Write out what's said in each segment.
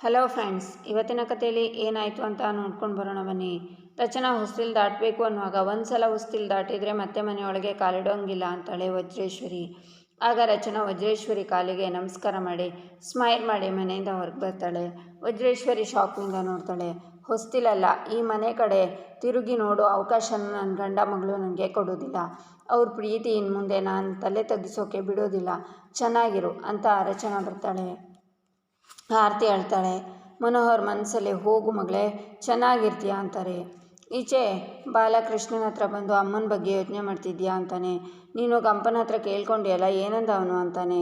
Hello friends ಇವತ್ತಿನ ಕಥೆಯಲ್ಲಿ ಏನಾಯಿತು ಅಂತ ನೋಡ್ಕೊಂಡು ಬರೋಣ ಬನ್ನಿ. ರಚನಾ ಹೊಸ್ತಿಲ್ ದಾಟಬೇಕು ಅನ್ನುವಾಗ ಒಂದು ಸಲ ಹೊಸ್ತಿಲ್ ದಾಟಿದರೆ ಮತ್ತೆ ಮನೆಯೊಳಗೆ ಕಾಲಿಡೋಂಗಿಲ್ಲ ಅಂತಾಳೆ ವಜ್ರೇಶ್ವರಿ. ಆಗ ರಚನಾ ವಜ್ರೇಶ್ವರಿ ಕಾಲಿಗೆ ನಮಸ್ಕಾರ ಮಾಡಿ ಸ್ಮೈಲ್ ಮಾಡಿ ಮನೆಯಿಂದ ಹೊರಗೆ ಬರ್ತಾಳೆ. ವಜ್ರೇಶ್ವರಿ ಶಾಕ್ನಿಂದ ನೋಡ್ತಾಳೆ ಹೊಸ್ತಿಲಲ್ಲ ಈ ಮನೆ ಕಡೆ ತಿರುಗಿ ನೋಡೋ ಅವಕಾಶನ ನನ್ನ ಗಂಡ ಮಗಳು ನನಗೆ ಕೊಡೋದಿಲ್ಲ. ಅವ್ರ ಪ್ರೀತಿ ಇನ್ನು ಮುಂದೆ ನಾನು ತಲೆ ತಗ್ಗಿಸೋಕೆ ಬಿಡೋದಿಲ್ಲ. ಚೆನ್ನಾಗಿರು ಅಂತ ರಚನಾ ಬರ್ತಾಳೆ. ಆರತಿ ಹೇಳ್ತಾಳೆ, ಮನೋಹರ್ ಮನಸ್ಸಲ್ಲಿ ಹೋಗು ಮಗಳೇ, ಚೆನ್ನಾಗಿರ್ತೀಯ? ಅಂತಾರೆ. ಈಚೆ ಬಾಲಕೃಷ್ಣನ ಹತ್ರ ಬಂದು ಅಮ್ಮನ ಬಗ್ಗೆ ಯೋಚನೆ ಮಾಡ್ತಿದ್ಯಾ? ಅಂತಾನೆ. ನೀನು ಗಂಪನ ಹತ್ರ ಕೇಳ್ಕೊಂಡಿಯಲ್ಲ, ಏನಂದ ಅವನು? ಅಂತಾನೆ.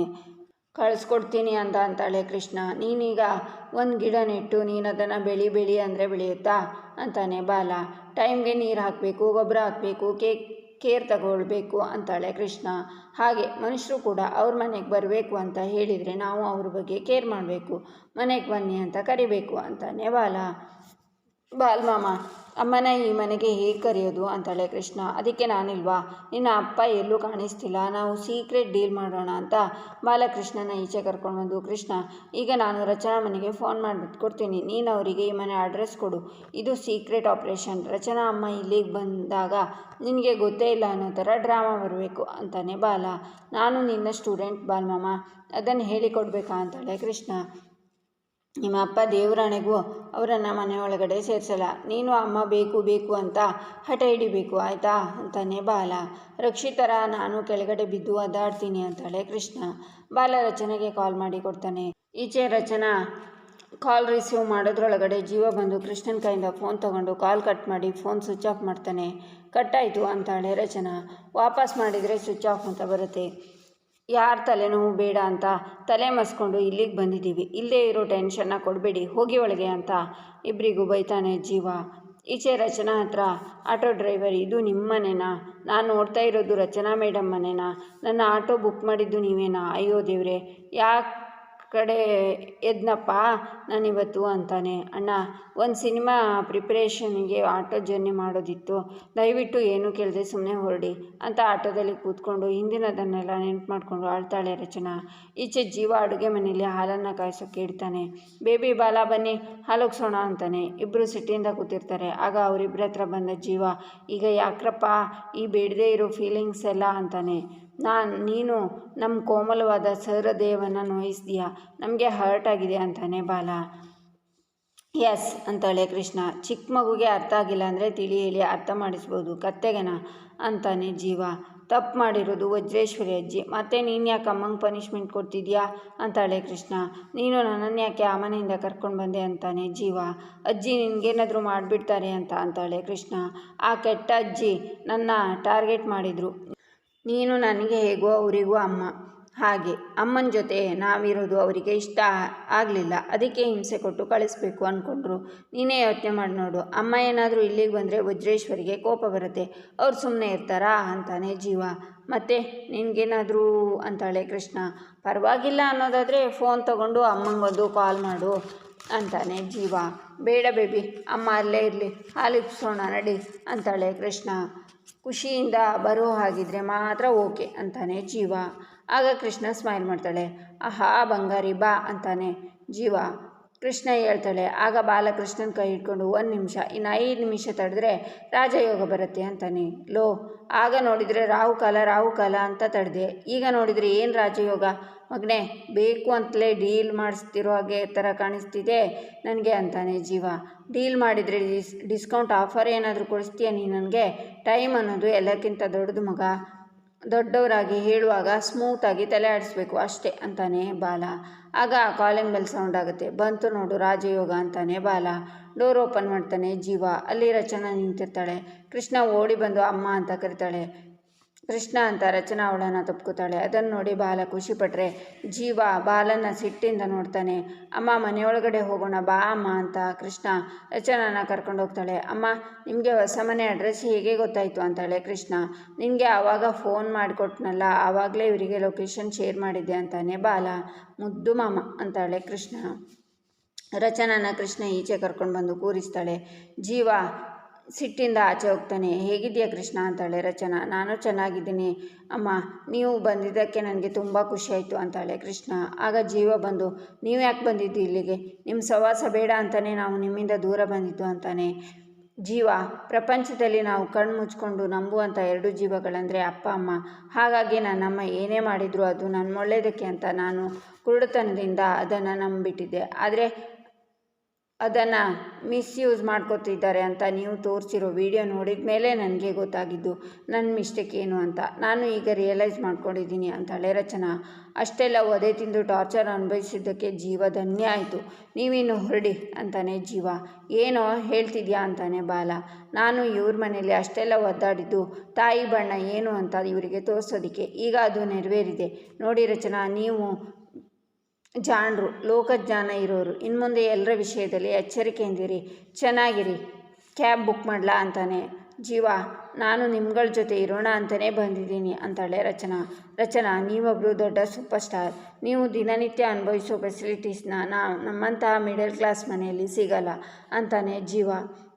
ಕಳಿಸ್ಕೊಡ್ತೀನಿ ಅಂತ ಅಂತಾಳೆ ಕೃಷ್ಣ. ನೀನೀಗ ಒಂದು ಗಿಡ ನೆಟ್ಟು ನೀನು ಅದನ್ನು ಬೆಳಿ ಬೆಳಿ ಅಂದರೆ ಬೆಳೆಯುತ್ತಾ? ಅಂತಾನೆ ಬಾಲ. ಟೈಮ್ಗೆ ನೀರು ಹಾಕಬೇಕು, ಗೊಬ್ಬರ ಹಾಕಬೇಕು, ಕೇಕ್ ಕೇರ್ ತಗೊಳ್ಬೇಕು ಅಂತಾಳೆ ಕೃಷ್ಣ. ಹಾಗೆ ಮನುಷ್ಯರು ಕೂಡ ಅವ್ರ ಮನೆಗೆ ಬರಬೇಕು ಅಂತ ಹೇಳಿದರೆ ನಾವು ಅವ್ರ ಬಗ್ಗೆ ಕೇರ್ ಮಾಡಬೇಕು. ಮನೆಗೆ ಬನ್ನಿ ಅಂತ ಕರಿಬೇಕು ಅಂತಾನೆ ಬಾಲ. ಬಾಲ್ ಮಾಮ ಅಮ್ಮನ ಈ ಮನೆಗೆ ಹೇಗೆ ಕರೆಯೋದು ಅಂತಾಳೆ ಕೃಷ್ಣ, ಅದಕ್ಕೆ ನಾನಿಲ್ವಾ? ನಿನ್ನ ಅಪ್ಪ ಎಲ್ಲೂ ಕಾಣಿಸ್ತಿಲ್ಲ. ನಾವು ಸೀಕ್ರೆಟ್ ಡೀಲ್ ಮಾಡೋಣ ಅಂತ ಬಾಲಕೃಷ್ಣನ ಈಚೆ ಕರ್ಕೊಂಡು ಬಂದು, ಕೃಷ್ಣ, ಈಗ ನಾನು ರಚನಾ ಮನೆಗೆ ಫೋನ್ ಮಾಡಿಬಿಟ್ಟು ಕೊಡ್ತೀನಿ. ನೀನು ಅವರಿಗೆ ಈ ಮನೆ ಅಡ್ರೆಸ್ ಕೊಡು. ಇದು ಸೀಕ್ರೆಟ್ ಆಪ್ರೇಷನ್ ರಚನಾ ಅಮ್ಮ ಇಲ್ಲಿಗೆ ಬಂದಾಗ ನಿನಗೆ ಗೊತ್ತೇ ಇಲ್ಲ ಅನ್ನೋ ಥರ ಡ್ರಾಮಾ ಬರಬೇಕು ಅಂತಾನೆ ಬಾಲ. ನಾನು ನಿನ್ನ ಸ್ಟೂಡೆಂಟ್ ಬಾಲ್ಮಾಮ. ಅದನ್ನು ಹೇಳಿಕೊಡ್ಬೇಕಾ? ಅಂತಾಳೆ ಕೃಷ್ಣ. ನಿಮ್ಮ ಅಪ್ಪ ದೇವರಾಣೆಗೂ ಅವರನ್ನು ಮನೆ ಒಳಗಡೆ ಸೇರಿಸಲ್ಲ. ನೀನು ಅಮ್ಮ ಬೇಕು ಬೇಕು ಅಂತ ಹಠ ಹಿಡಿಬೇಕು, ಆಯಿತಾ? ಅಂತಾನೆ ಬಾಲ. ರಕ್ಷಿತರ, ನಾನು ಕೆಳಗಡೆ ಬಿದ್ದು ಅದಾಡ್ತೀನಿ ಅಂತಾಳೆ ಕೃಷ್ಣ. ಬಾಲ ರಚನೆಗೆ ಕಾಲ್ ಮಾಡಿ ಕೊಡ್ತಾನೆ. ಈಚೆ ರಚನಾ ಕಾಲ್ ರಿಸೀವ್ ಮಾಡೋದ್ರೊಳಗಡೆ ಜೀವ ಬಂದು ಕೃಷ್ಣನ ಕೈಯಿಂದ ಫೋನ್ ತೊಗೊಂಡು ಕಾಲ್ ಕಟ್ ಮಾಡಿ ಫೋನ್ ಸ್ವಿಚ್ ಆಫ್ ಮಾಡ್ತಾನೆ. ಕಟ್ಟಾಯಿತು ಅಂತಾಳೆ ರಚನಾ. ವಾಪಸ್ ಮಾಡಿದರೆ ಸ್ವಿಚ್ ಆಫ್ ಅಂತ ಬರುತ್ತೆ. ಯಾರ ತಲೆನೋವು ಬೇಡ ಅಂತ ತಲೆ ಮಸ್ಕೊಂಡು ಇಲ್ಲಿಗೆ ಬಂದಿದ್ದೀವಿ. ಇಲ್ಲೇ ಇರೋ ಟೆನ್ಷನ್ನ ಕೊಡಬೇಡಿ, ಹೋಗಿ ಒಳಗೆ ಅಂತ ಇಬ್ಬರಿಗೂ ಬೈತಾನೆ ಜೀವ. ಈಚೆ ರಚನಾ ಹತ್ರ ಆಟೋ ಡ್ರೈವರ್ ಇದು ನಿಮ್ಮ ಮನೆನಾ ನಾನು ನೋಡ್ತಾ ಇರೋದು ರಚನಾ ಮೇಡಮ್ ಮನೆನಾ ನನ್ನ ಆಟೋ ಬುಕ್ ಮಾಡಿದ್ದು ನೀವೇನಾ? ಅಯ್ಯೋ ದೇವ್ರೆ, ಯಾಕೆ ಕಡೆ ಎದ್ನಪ್ಪ? ನಾನಿವತ್ತು ಅಂತಾನೆ. ಅಣ್ಣ, ಒಂದು ಸಿನಿಮಾ ಪ್ರಿಪ್ರೇಷನ್ಗೆ ಆಟೋ ಜರ್ನಿ ಮಾಡೋದಿತ್ತು. ದಯವಿಟ್ಟು ಏನು ಕೇಳದೆ ಸುಮ್ಮನೆ ಹೊರಡಿ ಅಂತ ಆಟೋದಲ್ಲಿ ಕೂತ್ಕೊಂಡು ಹಿಂದಿನದನ್ನೆಲ್ಲ ನೆನ್ಪು ಮಾಡಿಕೊಂಡು ಆಳ್ತಾಳೆ ರಚನಾ. ಈಚೆ ಜೀವ ಅಡುಗೆ ಮನೆಯಲ್ಲಿ ಹಾಲನ್ನು ಕಾಯಿಸೋಕೆ ಇಡ್ತಾನೆ ಬೇಬಿ ಬಾಲ ಬನ್ನಿ, ಹಾಲೋಗ್ಸೋಣ ಅಂತಾನೆ. ಇಬ್ಬರು ಸಿಟ್ಟಿಯಿಂದ ಕೂತಿರ್ತಾರೆ. ಆಗ ಅವರಿಬ್ಬರ ಹತ್ರ ಬಂದ ಜೀವ, ಈಗ ಯಾಕ್ರಪ್ಪ? ಈ ಬೇಡದೇ ಇರೋ ಫೀಲಿಂಗ್ಸ್ ಎಲ್ಲ ಅಂತಾನೆ. ನಾನು, ನೀನು ನಮ್ಮ ಕೋಮಲವಾದ ಸಹೃದಯವನ್ನು ನೋಯಿಸಿದೀಯಾ? ನಮಗೆ ಹರ್ಟ್ ಆಗಿದೆ ಅಂತಾನೆ ಬಾಲ. ಎಸ್ ಅಂತಾಳೆ ಕೃಷ್ಣ. ಚಿಕ್ಕ ಮಗುಗೆ ಅರ್ಥ ಆಗಿಲ್ಲ ಅಂದರೆ ತಿಳಿ ಹೇಳಿ ಅರ್ಥ ಮಾಡಿಸ್ಬೋದು. ಕತ್ತೆಗೆನ, ಅಂತಾನೆ ಜೀವ. ತಪ್ಪು ಮಾಡಿರೋದು ವಜ್ರೇಶ್ವರಿ ಅಜ್ಜಿ. ಮತ್ತೆ ನೀನು ಯಾಕೆ ಅಮ್ಮಂಗೆ ಪನಿಷ್ಮೆಂಟ್ ಕೊಡ್ತಿದ್ಯಾ? ಅಂತಾಳೆ ಕೃಷ್ಣ. ನೀನು ನನ್ನನ್ನು ಯಾಕೆ ಆ ಮನೆಯಿಂದ ಕರ್ಕೊಂಡು ಬಂದೆ ಅಂತಾನೆ ಜೀವ. ಅಜ್ಜಿ ನಿನಗೇನಾದರೂ ಮಾಡಿಬಿಡ್ತಾರೆ ಅಂತ ಅಂತಾಳೆ ಕೃಷ್ಣ. ಆ ಕೆಟ್ಟ ಅಜ್ಜಿ ನನ್ನ ಟಾರ್ಗೆಟ್ ಮಾಡಿದರು. ನೀನು ನನಗೆ ಹೇಗೋ ಅವರಿಗೂ ಅಮ್ಮ. ಹಾಗೆ, ಅಮ್ಮನ ಜೊತೆ ನಾವಿರೋದು ಅವರಿಗೆ ಇಷ್ಟ ಆಗಲಿಲ್ಲ. ಅದಕ್ಕೆ ಹಿಂಸೆ ಕೊಟ್ಟು ಕಳಿಸ್ಬೇಕು ಅಂದ್ಕೊಂಡ್ರು ನೀನೇ ಯೋಚನೆ ಮಾಡಿ ನೋಡು. ಅಮ್ಮ ಏನಾದರೂ ಇಲ್ಲಿಗೆ ಬಂದರೆ ವಜ್ರೇಶ್ವರಿಗೆ ಕೋಪ ಬರುತ್ತೆ. ಅವ್ರು ಸುಮ್ಮನೆ ಇರ್ತಾರಾ ಅಂತಾನೆ ಜೀವ. ಮತ್ತು, ನಿನಗೇನಾದರೂ ಅಂತಾಳೆ ಕೃಷ್ಣ. ಪರವಾಗಿಲ್ಲ ಅನ್ನೋದಾದರೆ ಫೋನ್ ತೊಗೊಂಡು ಅಮ್ಮಂಗೊಂದು ಕಾಲ್ ಮಾಡು ಅಂತಾನೆ ಜೀವ. ಬೇಡ ಬೇಬಿ, ಅಮ್ಮ ಅಲ್ಲೇ ಇರಲಿ. ಹಾಲಿಪ್ಸೋಣ ನಡಿ ಅಂತಾಳೆ ಕೃಷ್ಣ. ಖುಷಿಯಿಂದ ಬರೋ ಹಾಗಿದ್ರೆ ಮಾತ್ರ ಓಕೆ ಅಂತಾನೆ ಜೀವ. ಆಗ ಕೃಷ್ಣ ಸ್ಮೈಲ್ ಮಾಡ್ತಾಳೆ. ಆಹಾ, ಬಂಗಾರಿ, ಬಾ ಅಂತಾನೆ ಜೀವ. ಕೃಷ್ಣ ಹೇಳ್ತಾಳೆ, ಆಗ ಬಾಲಕೃಷ್ಣನ ಕೈ ಹಿಡ್ಕೊಂಡು ಒಂದು ನಿಮಿಷ, ಇನ್ನು ಐದು ನಿಮಿಷ ತಡೆದ್ರೆ ರಾಜಯೋಗ ಬರುತ್ತೆ ಅಂತಾನೆ. ಲೋ, ಆಗ ನೋಡಿದರೆ ರಾಹುಕಾಲ ರಾಹುಕಾಲ ಅಂತ ತಡೆದೆ. ಈಗ ನೋಡಿದರೆ ಏನು ರಾಜಯೋಗ? ಮಗನೇ, ಬೇಕು ಅಂತಲೇ ಡೀಲ್ ಮಾಡಿಸ್ತಿರೋ ಹಾಗೆ ಥರ ಕಾಣಿಸ್ತಿದೆ ನನಗೆ ಅಂತಾನೆ ಜೀವ. ಡೀಲ್ ಮಾಡಿದರೆ ಡಿಸ್, ಡಿಸ್ಕೌಂಟ್ ಆಫರ್ ಏನಾದರೂ ಕೊಡಿಸ್ತೀಯ ನೀ ನನಗೆ? ಟೈಮ್ ಅನ್ನೋದು ಎಲ್ಲಕ್ಕಿಂತ ದೊಡ್ಡದು ಮಗ. ದೊಡ್ಡವರಾಗಿ ಹೇಳುವಾಗ ಸ್ಮೂತಾಗಿ ತಲೆ ಆಡಿಸ್ಬೇಕು, ಅಷ್ಟೇ ಅಂತಾನೆ ಬಾಲ. ಆಗ ಕಾಲಿಂಗ್ ಬೆಲ್ ಸೌಂಡ್ ಆಗುತ್ತೆ. ಬಂತು ನೋಡು ರಾಜಯೋಗ ಅಂತಾನೆ ಬಾಲ. ಡೋರ್ ಓಪನ್ ಮಾಡ್ತಾನೆ ಜೀವ. ಅಲ್ಲಿ ರಚನಾ ನಿಂತಿರ್ತಾಳೆ. ಕೃಷ್ಣ ಓಡಿ ಬಂದು ಅಮ್ಮ ಅಂತ ಕರಿತಾಳೆ. ಕೃಷ್ಣ ಅಂತ ರಚನಾ ಅವಳನ್ನು ತಪ್ಕೋತಾಳೆ. ಅದನ್ನು ನೋಡಿ ಬಾಲ ಖುಷಿಪಟ್ಟರೆ ಜೀವ ಬಾಲನ ಸಿಟ್ಟಿಂದ ನೋಡ್ತಾನೆ. ಅಮ್ಮ, ಮನೆಯೊಳಗಡೆ ಹೋಗೋಣ, ಬಾ ಅಮ್ಮ ಅಂತ ಕೃಷ್ಣ ರಚನಾನ ಕರ್ಕೊಂಡು ಹೋಗ್ತಾಳೆ. ಅಮ್ಮ, ನಿಮಗೆ ಹೊಸ ಮನೆ ಅಡ್ರೆಸ್ ಹೇಗೆ ಗೊತ್ತಾಯಿತು ಅಂತಾಳೆ ಕೃಷ್ಣ. ನಿನಗೆ ಆವಾಗ ಫೋನ್ ಮಾಡಿಕೊಟ್ನಲ್ಲ, ಆವಾಗಲೇ ಇವರಿಗೆ ಲೊಕೇಶನ್ ಶೇರ್ ಮಾಡಿದ್ದೆ ಅಂತಾನೆ ಬಾಲ. ಮುದ್ದು ಮಾಮ ಅಂತಾಳೆ ಕೃಷ್ಣ. ರಚನಾನ ಕೃಷ್ಣ ಈಚೆ ಕರ್ಕೊಂಡು ಬಂದು ಕೂರಿಸ್ತಾಳೆ. ಜೀವ ಸಿಟ್ಟಿಂದ ಆಚೆ ಹೋಗ್ತಾನೆ ಹೇಗಿದೆಯಾ ಕೃಷ್ಣ? ಅಂತಾಳೆ ರಚನಾ, ನಾನು ಚೆನ್ನಾಗಿದ್ದೀನಿ. ಅಮ್ಮ, ನೀವು ಬಂದಿದ್ದಕ್ಕೆ ನನಗೆ ತುಂಬ ಖುಷಿಯಾಯಿತು ಅಂತಾಳೆ ಕೃಷ್ಣ, ಆಗ ಜೀವ ಬಂದು, ನೀವು ಯಾಕೆ ಬಂದಿದ್ದು ಇಲ್ಲಿಗೆ? ನಿಮ್ಮ ಸವಾಸ ಬೇಡ ಅಂತಲೇ ನಾವು ನಿಮ್ಮಿಂದ ದೂರ ಬಂದಿದ್ದು ಅಂತಾನೆ. ಜೀವ, ಪ್ರಪಂಚದಲ್ಲಿ ನಾವು ಕಣ್ಣು ಮುಚ್ಕೊಂಡು ನಂಬುವಂಥ ಎರಡು ಜೀವಗಳಂದರೆ ಅಪ್ಪ, ಅಮ್ಮ. ಹಾಗಾಗಿ ನನ್ನಮ್ಮ ಏನೇ ಮಾಡಿದರೂ ಅದು ನನ್ನ ಒಳ್ಳೆಯದಕ್ಕೆ ಅಂತ ನಾನು ಕುರುಡುತನದಿಂದ ಅದನ್ನು ನಂಬಿಬಿಟ್ಟಿದ್ದೆ. ಆದರೆ ಅದನ್ನು ಮಿಸ್ಯೂಸ್ ಮಾಡ್ಕೋತಿದ್ದಾರೆ ಅಂತ ನೀವು ತೋರಿಸಿರೋ ವಿಡಿಯೋ ನೋಡಿದ ಮೇಲೆ ನನಗೆ ಗೊತ್ತಾಗಿದ್ದು ನನ್ನ ಮಿಸ್ಟೇಕ್ ಏನು ಅಂತ. ನಾನು ಈಗ ರಿಯಲೈಸ್ ಮಾಡ್ಕೊಂಡಿದ್ದೀನಿ ಅಂತಾಳೆ ರಚನಾ. ಅಷ್ಟೆಲ್ಲ ಒದೆ ತಿಂದು ಟಾರ್ಚರ್ ಅನುಭವಿಸಿದ್ದಕ್ಕೆ ಜೀವ ಧನ್ಯ ಆಯಿತು. ನೀವಿನ್ನು ಹೊರಡಿ ಅಂತಾನೆ ಜೀವ. ಏನೋ ಹೇಳ್ತಿದ್ಯಾ ಅಂತಾನೆ ಬಾಲ. ನಾನು ಇವ್ರ ಮನೇಲಿ ಅಷ್ಟೆಲ್ಲ ಒದ್ದಾಡಿದ್ದು, ತಾಯಿ ಬಣ್ಣ ಏನು ಅಂತ ಇವರಿಗೆ ತೋರಿಸೋದಕ್ಕೆ. ಈಗ ಅದು ನೆರವೇರಿದೆ. ನೋಡಿ ರಚನಾ, ನೀವು ಜಾಣರು, ಲೋಕಜ್ಞಾನ ಇರೋರು. ಇನ್ನು ಮುಂದೆ ಎಲ್ಲರ ವಿಷಯದಲ್ಲಿ ಎಚ್ಚರಿಕೆಯಿಂದಿರಿ ಚೆನ್ನಾಗಿರಿ. ಕ್ಯಾಬ್ ಬುಕ್ ಮಾಡಲಾ ಅಂತಾನೆ. ಜೀವ, ನಾನು ನಿಮ್ಗಳ ಜೊತೆ ಇರೋಣ ಅಂತಲೇ ಬಂದಿದ್ದೀನಿ, ಅಂತಾಳೆ ರಚನಾ. ರಚನಾ ನೀವೊಬ್ಬರು ದೊಡ್ಡ ಸೂಪರ್ ಸ್ಟಾರ್ ನೀವು ದಿನನಿತ್ಯ ಅನುಭವಿಸೋ ಫೆಸಿಲಿಟೀಸ್ನ ನಾವು ನಮ್ಮಂತಹ ಮಿಡಲ್ ಕ್ಲಾಸ್ ಮನೆಯಲ್ಲಿ ಸಿಗಲ್ಲ, ಅಂತಾನೆ ಜೀವ.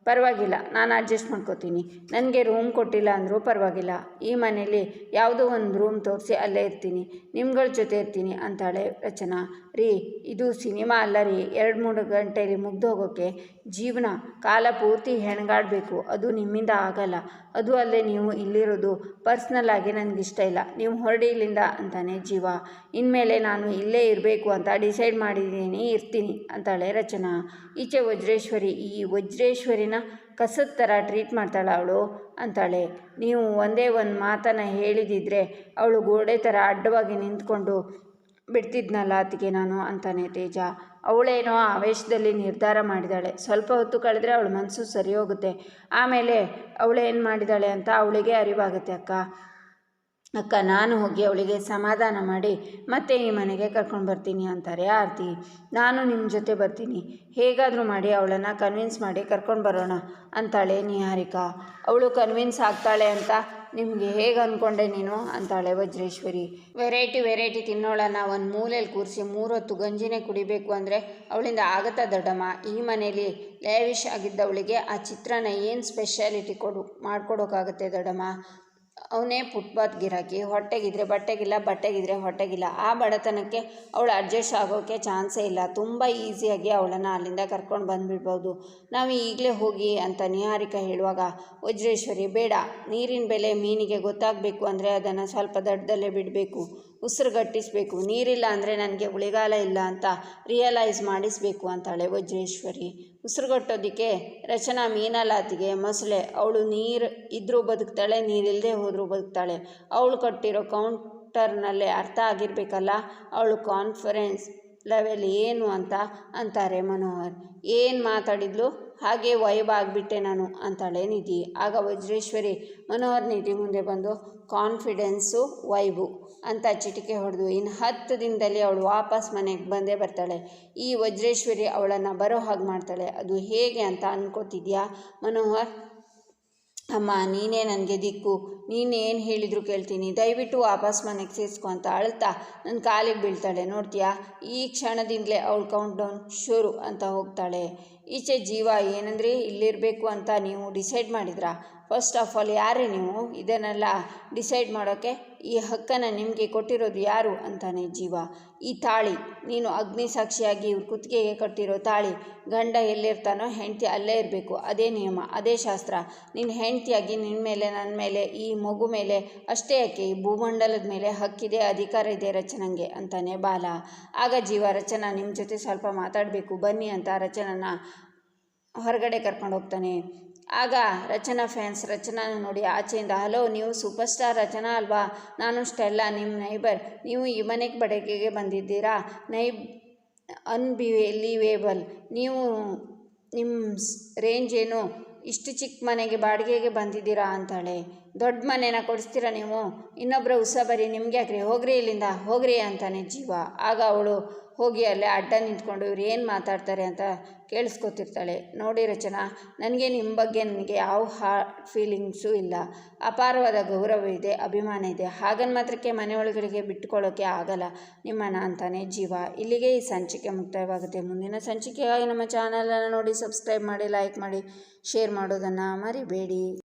ಪರವಾಗಿಲ್ಲ, ನಾನು ಅಡ್ಜಸ್ಟ್ ಮಾಡ್ಕೋತೀನಿ. ನನಗೆ ರೂಮ್ ಕೊಟ್ಟಿಲ್ಲ ಅಂದರೂ ಪರವಾಗಿಲ್ಲ. ಈ ಮನೇಲಿ ಯಾವುದೋ ಒಂದು ರೂಮ್ ತೋರಿಸಿ ಅಲ್ಲೇ ಇರ್ತೀನಿ. ನಿಮ್ಗಳ ಜೊತೆ ಇರ್ತೀನಿ ಅಂತಾಳೆ ರಚನಾ. ರೀ, ಇದು ಸಿನಿಮಾ ಅಲ್ಲ ರೀ. ಎರಡು ಮೂರು ಗಂಟೆಯಲ್ಲಿ ಮುಗ್ದು ಹೋಗೋಕ್ಕೆ ಜೀವನ, ಕಾಲ ಪೂರ್ತಿ ಹೆಣಗಾಡಬೇಕು. ಅದು ನಿಮ್ಮಿಂದ ಆಗಲ್ಲ. ಅದು ಅಲ್ಲದೆ ನೀವು ಇಲ್ಲಿರೋದು ಪರ್ಸ್ನಲ್ ಆಗಿ ಇಷ್ಟ ಇಲ್ಲ. ನೀವು ಹೊರಡಿ ಇಲ್ಲಿಂದ ಅಂತಾನೆ ಜೀವ. ಇನ್ಮೇಲೆ ನಾನು ಇಲ್ಲೇ ಇರಬೇಕು ಅಂತ ಡಿಸೈಡ್ ಮಾಡಿದ್ದೀನಿ, ಇರ್ತೀನಿ ಅಂತಾಳೆ ರಚನಾ. ಈಚೆ ವಜ್ರೇಶ್ವರಿ, ಈ ವಜ್ರೇಶ್ವರಿನ ಕಸದ ಥರ ಟ್ರೀಟ್ ಮಾಡ್ತಾಳೆ ಅವಳು ಅಂತಾಳೆ. ನೀವು ಒಂದೇ ಒಂದು ಮಾತನ್ನು ಹೇಳಿದಿದ್ರೆ ಅವಳು ಗೋಡೆ ಥರ ಅಡ್ಡವಾಗಿ ನಿಂತ್ಕೊಂಡು ಬಿಡ್ತಿದ್ನಲ್ಲ ಅತ್ತಿಗೆ ನಾನು ಅಂತಾನೆ ತೇಜ. ಅವಳೇನೋ ಆವೇಶದಲ್ಲಿ ನಿರ್ಧಾರ ಮಾಡಿದಾಳೆ. ಸ್ವಲ್ಪ ಹೊತ್ತು ಕಳೆದ್ರೆ ಅವಳ ಮನಸ್ಸು ಸರಿ ಹೋಗುತ್ತೆ. ಆಮೇಲೆ ಅವಳೇನು ಮಾಡಿದಾಳೆ ಅಂತ ಅವಳಿಗೆ ಅರಿವಾಗುತ್ತೆ ಅಕ್ಕ. ಅಕ್ಕ, ನಾನು ಹೋಗಿ ಅವಳಿಗೆ ಸಮಾಧಾನ ಮಾಡಿ ಮತ್ತೆ ಈ ಮನೆಗೆ ಕರ್ಕೊಂಡು ಬರ್ತೀನಿ ಅಂತಾರೆ ಆರತಿ. ನಾನು ನಿಮ್ಮ ಜೊತೆ ಬರ್ತೀನಿ. ಹೇಗಾದರೂ ಮಾಡಿ ಅವಳನ್ನು ಕನ್ವಿನ್ಸ್ ಮಾಡಿ ಕರ್ಕೊಂಡು ಬರೋಣ ಅಂತಾಳೆ ನಿಹಾರಿಕಾ. ಅವಳು ಕನ್ವಿನ್ಸ್ ಆಗ್ತಾಳೆ ಅಂತ ನಿಮಗೆ ಹೇಗೆ ಅಂದ್ಕೊಂಡೆ ನೀನು? ಅಂತಾಳೆ ವಜ್ರೇಶ್ವರಿ. ವೆರೈಟಿ ವೆರೈಟಿ ತಿನ್ನೋಳನ್ನ ಒಂದು ಮೂಲೆಯಲ್ಲಿ ಕೂರಿಸಿ ಮೂರೊತ್ತು ಗಂಜಿನೇ ಕುಡಿಬೇಕು ಅಂದರೆ ಅವಳಿಂದ ಆಗತ್ತಾ ದೊಡ್ಡಮ್ಮ. ಈ ಮನೇಲಿ ಲೇವಿಶ್ ಆಗಿದ್ದವಳಿಗೆ ಆ ಚಿತ್ರನ ಏನು ಸ್ಪೆಷಾಲಿಟಿ ಕೊಡು ಮಾಡ್ಕೊಡೋಕ್ಕಾಗತ್ತೆ ದೊಡ್ಡಮ್ಮ. ಅವನೇ ಫುಟ್ಪಾತ್ ಗಿರಾಕಿ ಹೊಟ್ಟೆಗಿದ್ರೆ ಬಟ್ಟೆಗಿಲ್ಲ, ಬಟ್ಟೆಗಿದ್ರೆ ಹೊಟ್ಟೆಗಿಲ್ಲ. ಆ ಬಡತನಕ್ಕೆ ಅವಳು ಅಡ್ಜಸ್ಟ್ ಆಗೋಕ್ಕೆ ಚಾನ್ಸೇ ಇಲ್ಲ. ತುಂಬ ಈಸಿಯಾಗಿ ಅವಳನ್ನು ಅಲ್ಲಿಂದ ಕರ್ಕೊಂಡು ಬಂದುಬಿಡ್ಬೋದು. ನಾವು ಈಗಲೇ ಹೋಗಿ ಅಂತ ನಿಹಾರಿಕಾ ಹೇಳುವಾಗ, ವಜ್ರೇಶ್ವರಿ, ಬೇಡ. ನೀರಿನ ಬೆಲೆ ಮೀನಿಗೆ ಗೊತ್ತಾಗಬೇಕು ಅಂದರೆ ಅದನ್ನು ಸ್ವಲ್ಪ ದಡ್ಡದಲ್ಲೇ ಬಿಡಬೇಕು. ಉಸಿರುಗಟ್ಟಿಸಬೇಕು ನೀರಿಲ್ಲ ಅಂದರೆ ನನಗೆ ಉಳಿಗಾಲ ಇಲ್ಲ ಅಂತ ರಿಯಲೈಸ್ ಮಾಡಿಸಬೇಕು ಅಂತಾಳೆ ವಜ್ರೇಶ್ವರಿ. ಉಸಿರುಗಟ್ಟೋದಕ್ಕೆ ರಚನಾ ಮೀನಲಾತಿಗೆ ಮೊಸಳೆ. ಅವಳು ನೀರು ಇದ್ದರೂ ಬದುಕ್ತಾಳೆ ನೀರಿಲ್ಲದೆ ಹೋದರೂ ಬದುಕ್ತಾಳೆ. ಅವಳು ಕಟ್ಟಿರೋ ಕೌಂಟರ್ನಲ್ಲೇ ಅರ್ಥ ಆಗಿರಬೇಕಲ್ಲ? ಅವಳು ಕಾನ್ಫರೆನ್ಸ್ ಲೆವೆಲ್ ಏನು ಅಂತ ಅಂತಾರೆ ಮನೋಹರ್. ಏನು ಮಾತಾಡಿದ್ಲು? ಹಾಗೆ ವೈಬ್ ಆಗಿಬಿಟ್ಟೆ ನಾನು ಅಂತಾಳೆ ನಿಧಿ. ಆಗ ವಜ್ರೇಶ್ವರಿ ಮನೋಹರ್ ನಿಧಿ ಮುಂದೆ ಬಂದು, ಕಾನ್ಫಿಡೆನ್ಸು, ವೈಬು ಅಂತ ಚಿಟಿಕೆ ಹೊಡೆದು ಇನ್ನು ಹತ್ತು ದಿನದಲ್ಲಿ ಅವಳು ವಾಪಸ್ ಮನೆಗೆ ಬಂದೇ ಬರ್ತಾಳೆ. ಈ ವಜ್ರೇಶ್ವರಿ ಅವಳನ್ನು ಬರೋ ಹಾಗೆ ಮಾಡ್ತಾಳೆ. ಅದು ಹೇಗೆ ಅಂತ ಅಂದ್ಕೋತಿದ್ಯಾ ಮನೋಹರ್? ಅಮ್ಮ, ನೀನೇ ನನಗೆ ದಿಕ್ಕು. ನೀನೇನು ಹೇಳಿದ್ರು ಕೇಳ್ತೀನಿ. ದಯವಿಟ್ಟು ವಾಪಸ್ ಮನೆಗೆ ಸೇರಿಸ್ಕೊ ಅಂತ ಅಳ್ತಾ ನನ್ನ ಕಾಲಿಗೆ ಬೀಳ್ತಾಳೆ. ನೋಡ್ತೀಯಾ? ಈ ಕ್ಷಣದಿಂದಲೇ ಅವಳು ಕೌಂಟ್ ಡೌನ್ ಶುರು ಅಂತ ಹೋಗ್ತಾಳೆ. ಈಚೆ ಜೀವ ಏನಂದ್ರೆ? ಇಲ್ಲಿರಬೇಕು ಅಂತ ನೀವು ಡಿಸೈಡ್ ಮಾಡಿದ್ರಾ? ಫಸ್ಟ್ ಆಫ್ ಆಲ್ ಯಾರೇ ನೀವು? ಇದನ್ನೆಲ್ಲ ಡಿಸೈಡ್ ಮಾಡೋಕ್ಕೆ ಈ ಹಕ್ಕನ್ನು ನಿಮಗೆ ಕೊಟ್ಟಿರೋದು ಯಾರು ಅಂತಾನೆ ಜೀವ. ಈ ತಾಳಿ, ನೀನು ಅಗ್ನಿ ಸಾಕ್ಷಿಯಾಗಿ ಇವ್ರ ಕುತ್ತಿಗೆಗೆ ಕಟ್ಟಿರೋ ತಾಳಿ, ಗಂಡ ಎಲ್ಲಿರ್ತಾನೋ ಹೆಂಡತಿ ಅಲ್ಲೇ ಇರಬೇಕು. ಅದೇ ನಿಯಮ, ಅದೇ ಶಾಸ್ತ್ರ. ನಿನ್ನ ಹೆಂಡತಿಯಾಗಿ ನಿನ್ನ ಮೇಲೆ ನನ್ನ ಮೇಲೆ, ಈ ಮಗು ಮೇಲೆ, ಅಷ್ಟೇ ಯಾಕೆ? ಈ ಭೂಮಂಡಲದ ಮೇಲೆ ಹಕ್ಕಿದೆ, ಅಧಿಕಾರ ಇದೆ ರಚನಂಗೆ ಅಂತಾನೆ ಬಾಲ. ಆಗ ಜೀವ, ರಚನಾ ನಿಮ್ಮ ಜೊತೆ ಸ್ವಲ್ಪ ಮಾತಾಡಬೇಕು. ಬನ್ನಿ ಅಂತ ರಚನನ ಹೊರಗಡೆ ಕರ್ಕೊಂಡು ಹೋಗ್ತಾನೆ. ಆಗ ರಚನಾ ಫ್ಯಾನ್ಸ್ ರಚನಾನ ನೋಡಿ ಆಚೆಯಿಂದ, ಹಲೋ, ನೀವು ಸೂಪರ್ ಸ್ಟಾರ್ ರಚನಾ ಅಲ್ವಾ? ನಾನು ಸ್ಟೆಲ್ಲ ನಿಮ್ಮ ನೈಬರ್. ನೀವು ಈ ಮನೆಗೆ ಬಡಕೆಗೆ ಬಂದಿದ್ದೀರಾ? ನೈಬ್ ಅನ್ಬಿಲಿವೇಬಲ್. ನೀವು ನಿಮ್ಮ ರೇಂಜ್ ಏನು? ಇಷ್ಟು ಚಿಕ್ಕ ಮನೆಗೆ ಬಾಡಿಗೆಗೆ ಬಂದಿದ್ದೀರಾ? ಅಂತಾಳೆ. ದೊಡ್ಡ ಮನೇನ ಕೊಡಿಸ್ತೀರಾ ನೀವು? ಇನ್ನೊಬ್ಬರ ಉಸಾಬರಿ ನಿಮ್ಗೆ ಯಾಕ್ರಿ? ಹೋಗ್ರಿ ಇಲ್ಲಿಂದ. ಹೋಗ್ರಿ ಅಂತಾನೆ ಜೀವ. ಆಗ ಅವಳು ಹೋಗಿ ಅಲ್ಲೇ ಅಡ್ಡ ನಿಂತ್ಕೊಂಡು ಇವ್ರು ಏನು ಮಾತಾಡ್ತಾರೆ ಅಂತ ಕೇಳಿಸ್ಕೊತಿರ್ತಾಳೆ. ನೋಡಿ ರಚನಾ, ನನಗೆ ನಿಮ್ಮ ಬಗ್ಗೆ ನನಗೆ ಯಾವ ಹಾ ಫೀಲಿಂಗ್ಸು ಇಲ್ಲ. ಅಪಾರವಾದ ಗೌರವ ಇದೆ, ಅಭಿಮಾನ ಇದೆ. ಹಾಗನ್ ಮಾತ್ರಕ್ಕೆ ಮನೆ ಒಳಗಡೆಗೆ ಬಿಟ್ಕೊಳ್ಳೋಕ್ಕೆ ಆಗಲ್ಲ. ನಿಮ್ಮನ ಅಂತಾನೆ ಜೀವ. ಇಲ್ಲಿಗೆ ಈ ಸಂಚಿಕೆ ಮುಕ್ತಾಯವಾಗುತ್ತೆ. ಮುಂದಿನ ಸಂಚಿಕೆಗಾಗಿ ನಮ್ಮ ಚಾನಲನ್ನು ನೋಡಿ ಸಬ್ಸ್ಕ್ರೈಬ್ ಮಾಡಿ ಲೈಕ್ ಮಾಡಿ ಶೇರ್ ಮಾಡೋದನ್ನು ಮರಿಬೇಡಿ.